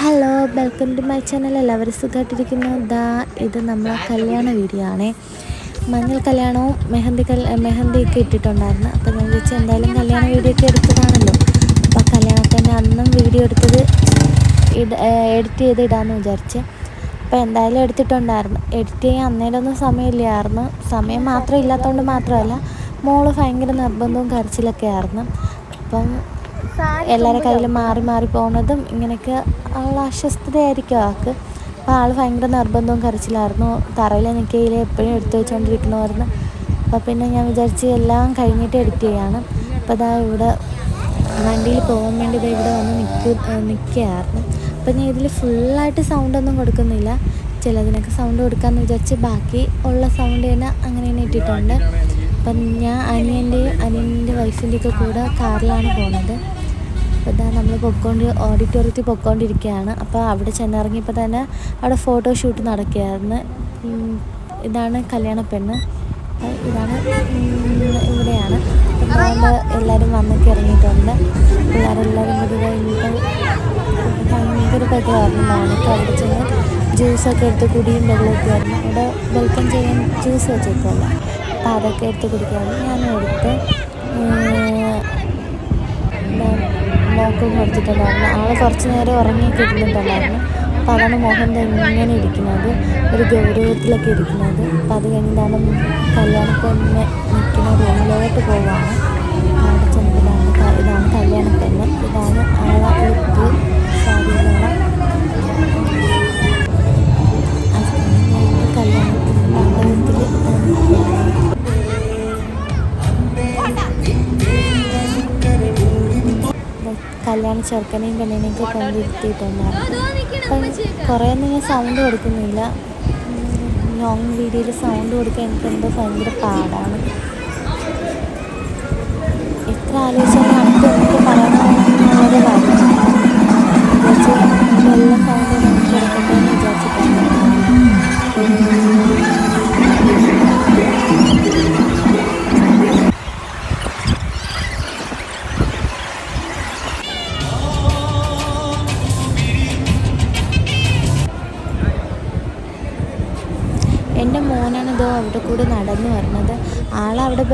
Hello welcome to my channel എല്ലാവരും സുഖമായിട്ടിരിക്കുന്നു ദാ ഇത് നമ്മളെ കല്യാണ വീഡിയോ ആണേ. മഞ്ഞൾ കല്യാണവും മെഹന്തി കൽ മെഹന്തിയൊക്കെ ഇട്ടിട്ടുണ്ടായിരുന്നു. അപ്പോൾ ഞാൻ വിളിച്ചു എന്തായാലും കല്യാണ വീഡിയോ ഒക്കെ എടുത്തതാണല്ലോ. അപ്പോൾ കല്യാണത്തിന്റെ അന്നും വീഡിയോ എടുത്തത് ഇട എഡിറ്റ് ചെയ്ത് ഇടാമെന്ന് വിചാരിച്ച്. അപ്പോൾ എന്തായാലും എടുത്തിട്ടുണ്ടായിരുന്നു. എഡിറ്റ് ചെയ്യാൻ അന്നേരമൊന്നും സമയമില്ലായിരുന്നു സമയം മാത്രം ഇല്ലാത്തതുകൊണ്ട് മാത്രമല്ല മോൾ ഭയങ്കര നിർബന്ധവും കരച്ചിലൊക്കെ ആയിരുന്നു. അപ്പം എല്ലാവരുടെ കയ്യിലും മാറി മാറി പോകുന്നതും ഇങ്ങനെയൊക്കെ ആളുടെ അസ്വസ്ഥതയായിരിക്കും ആൾക്ക്. അപ്പോൾ ആൾ ഭയങ്കര നിർബന്ധവും കരച്ചിലായിരുന്നു. തറയിൽ നിൽക്കയിൽ എപ്പോഴും എടുത്തു വെച്ചുകൊണ്ടിരിക്കണമായിരുന്നു അപ്പോൾ പിന്നെ ഞാൻ വിചാരിച്ച് എല്ലാം കഴിഞ്ഞിട്ട് എഡിറ്റ് ചെയ്യാണ്. അപ്പോൾ അതാ ഇവിടെ വണ്ടിയിൽ പോകാൻ വേണ്ടി ഇതാ ഇവിടെ വന്ന് നിൽക്ക് നിൽക്കുകയായിരുന്നു അപ്പോൾ ഞാൻ ഇതിൽ ഫുള്ളായിട്ട് സൗണ്ടൊന്നും കൊടുക്കുന്നില്ല. ചിലതിനൊക്കെ സൗണ്ട് കൊടുക്കാമെന്ന് വിചാരിച്ച് ബാക്കി ഉള്ള സൗണ്ട് തന്നെ അങ്ങനെ തന്നെ ഇട്ടിട്ടുണ്ട്. അപ്പം ഞാൻ അനിയന്റെയും അനിയന്റെ വൈഫിന്റെയൊക്കെ കൂടെ കാറിലാണ് പോകുന്നത് അപ്പോൾ ഇതാ നമ്മൾ പൊക്കോണ്ട് ഓഡിറ്റോറിയത്തിൽ പൊക്കോണ്ടിരിക്കുകയാണ് അപ്പോൾ അവിടെ ചെന്നിറങ്ങിയപ്പോൾ തന്നെ അവിടെ ഫോട്ടോ ഷൂട്ട് നടക്കുകയായിരുന്നു. ഇതാണ് കല്യാണ പെണ്ണ്. ഇതാണ് ഇവിടെയാണ്. എല്ലാവരും വന്നൊക്കെ ഇറങ്ങിയിട്ടുണ്ട് പിള്ളേരെല്ലാവരും കൂടി കഴിഞ്ഞിട്ട് ഭയങ്കര ബഹളമായിരുന്നു മോനൊക്കെ അവിടെ ചെന്ന് ജ്യൂസൊക്കെ എടുത്ത് കുടിയും വെള്ളമൊക്കെ ആയിരുന്നു. അവിടെ വെൽക്കം ചെയ്യാൻ ജ്യൂസ് വെച്ചേക്കുമല്ലോ അപ്പോൾ അതൊക്കെ എടുത്ത് കുടിക്കാറുണ്ട് ഞാനും എടുത്ത് മോക്കും കൊടുത്തിട്ടുണ്ടായിരുന്നു ആൾ കുറച്ച് നേരം ഉറങ്ങിയൊക്കെ ഇരുന്നിട്ടുണ്ടായിരുന്നു അപ്പോൾ അതാണ് മോഹൻ ഇങ്ങനെ ഇരിക്കുന്നത്. ഒരു ഗൗരവത്തിലൊക്കെ ഇരിക്കുന്നത്. അപ്പം അത് കഴിഞ്ഞിട്ടാണ് കല്യാണപ്പെണ്ണ് നിൽക്കുന്ന റൂമിലോട്ട് പോവുകയാണ് അവിടെ ചെന്നിട്ടാണ് ഇതാണ് കല്യാണപ്പെണ്ണ്. ഇതാണ് ആളെ കല്യാണ ചെറുക്കനെയും പെണ്ണിനെയൊക്കെ കൊണ്ടിരുത്തിയിട്ടുണ്ടായിരുന്നു അപ്പം കുറേ ഒന്നും ഞാൻ സൗണ്ട് കൊടുക്കുന്നില്ല. ലോങ് വീഡിയോയിൽ സൗണ്ട് കൊടുക്കാൻ എനിക്ക് എന്തോ ഭയങ്കര പാടാണ്. എത്ര ആലോചിച്ചാലും അടുത്ത് എനിക്ക് പറയണമെന്നുള്ളത് കാര്യം വിചാരിച്ച് സൗണ്ട് കൊടുക്കട്ടെ എന്ന് വിചാരിച്ചിട്ടുണ്ട് എന്റെ ഇതോ അവിടെ കൂടെ നടന്നു വരുന്നത്. ആളവിടെ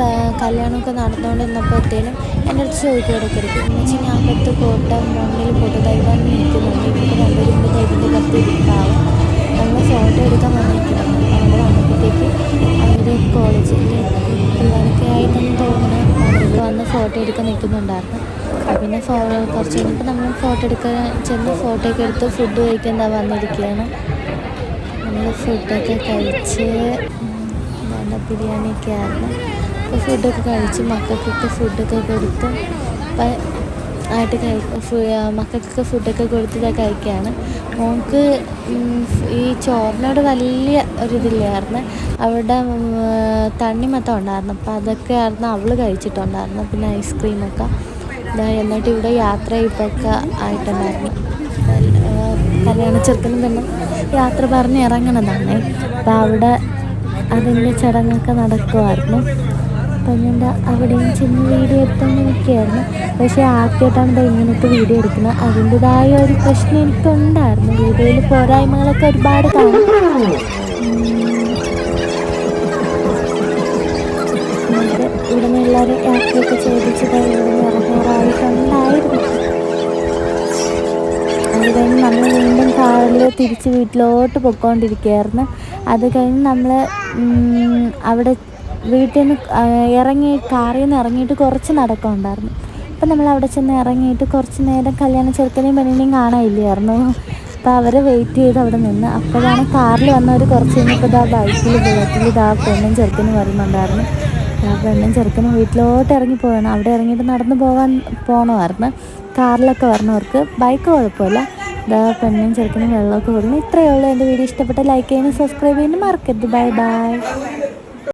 കല്യാണമൊക്കെ നടന്നുകൊണ്ടിരുന്നപ്പോഴത്തേനും എന്റെ അടുത്ത് ചോദിക്കും ഇടയ്ക്കിടയ്ക്ക് എന്ന് വെച്ചാൽ ഞാൻ പത്ത് കോട്ട മുന്നിൽ പൊട്ടു ദൈവം നിൽക്കുന്നുണ്ട് ഇവർക്ക് രണ്ടുപേരും ദൈവത്തിന്റെ പത്ത് ഇരിപ്പാവും നമ്മൾ ഫോട്ടോ എടുക്കാൻ വന്നിരിക്കുന്നുണ്ട് അവിടെ വന്നപ്പോഴത്തേക്ക് അവർ കോളേജിൽ പിള്ളേരൊക്കെ ആയിട്ടെന്ന് തോന്നുന്നു അവരൊക്കെ വന്ന് ഫോട്ടോ എടുക്കാൻ നിൽക്കുന്നുണ്ടായിരുന്നു. പിന്നെ ഫോ കുറച്ച് കഴിഞ്ഞപ്പോൾ നമ്മൾ ഫോട്ടോ എടുക്കാൻ ചെന്ന് ഫോട്ടോ ഒക്കെ എടുത്ത് ഫുഡ് കഴിക്കാൻ വന്നിരിക്കുകയാണ്. നമ്മൾ ഫുഡൊക്കെ കഴിച്ച് എന്താ ബിരിയാണിയൊക്കെ ആയിരുന്നു. അപ്പോൾ ഫുഡൊക്കെ കഴിച്ച് മക്കൾക്കൊക്കെ ഫുഡൊക്കെ കൊടുത്ത് ആയിട്ട് കഴി മക്കൾക്കൊക്കെ ഫുഡൊക്കെ കൊടുത്തിട്ട് കഴിക്കുകയാണ് മോൾക്ക് ഈ ചോറിനോട് വലിയ ഒരിതില്ലായിരുന്നു അവിടെ തണ്ണിമത്തം ഉണ്ടായിരുന്നു. അപ്പോൾ അതൊക്കെ ആയിരുന്നു അവൾ കഴിച്ചിട്ടുണ്ടായിരുന്നു പിന്നെ ഐസ്ക്രീമൊക്കെ. എന്നിട്ട് ഇവിടെ യാത്ര ചെയ്തൊക്കെ ആയിട്ടുണ്ടായിരുന്നു. കല്യാണ ചെറുക്കനും പെണ്ണും യാത്ര പറഞ്ഞ് ഇറങ്ങണതാണ്. അപ്പം അവിടെ അതിന്റെ ചടങ്ങൊക്കെ നടക്കുമായിരുന്നു അപ്പം ഞാൻ അവിടെയും ചെന്ന് വീഡിയോ എടുത്തുകൊണ്ട് നിൽക്കുകയായിരുന്നു പക്ഷേ ആദ്യമായിട്ടാണ് ഇത് ഇങ്ങനത്തെ വീഡിയോ എടുക്കുന്നത്. അതിന്റെതായ ഒരു പ്രശ്നം എനിക്കുണ്ടായിരുന്നു. വീഡിയോയിൽ പോരായ്മകളൊക്കെ ഒരുപാട് കാണും. ഇവിടെ നിന്ന് എല്ലാവരും യാത്രയൊക്കെ ചോദിച്ചു ഇവിടെ ഇറങ്ങാറായിട്ടുണ്ടായിരുന്നു. അത് കഴിഞ്ഞ് നമ്മൾ വീണ്ടും കാറിൽ തിരിച്ച് വീട്ടിലോട്ട് പൊയ്ക്കൊണ്ടിരിക്കുകയായിരുന്നു. അത് കഴിഞ്ഞ് നമ്മൾ അവിടെ വീട്ടിൽ നിന്ന് ഇറങ്ങി കാറിൽ നിന്ന് ഇറങ്ങിയിട്ട് കുറച്ച് നടക്കമുണ്ടായിരുന്നു അപ്പം നമ്മൾ അവിടെ ചെന്ന് ഇറങ്ങിയിട്ട് കുറച്ച് നേരം കല്യാണ ചെറുക്കനെയും പെണ്ണിനെയും കാണാനില്ലായിരുന്നു. അപ്പോൾ അവരെ വെയിറ്റ് ചെയ്ത് അവിടെ നിന്ന്. അപ്പോഴാണ് കാറിൽ വന്നവർ കുറച്ച് കഴിഞ്ഞപ്പോൾ ഇതാ ബൈക്കിൽ ബുള്ളറ്റിൽ ഇതാ പെണ്ണും ചെറുക്കനും വരുന്നുണ്ടായിരുന്നു. ആ പെണ്ണും ചെറുക്കനും വീട്ടിലോട്ട് ഇറങ്ങി പോവാണ്. അവിടെ ഇറങ്ങിയിട്ട് നടന്നു പോകാൻ പോകണമായിരുന്നു കാറിലൊക്കെ വരണവർക്ക് ബൈക്ക് കുഴപ്പമില്ല. ഇതാ പെണ്ണും ചെറുക്കനും വെള്ളമൊക്കെ കൊടുക്കുന്നു. ഇത്രയേ ഉള്ളൂ. എന്റെ വീഡിയോ ഇഷ്ടപ്പെട്ട ലൈക്ക് ചെയ്യാനും സബ്സ്ക്രൈബ് ചെയ്യാനും മറക്കരുത്. Bye bye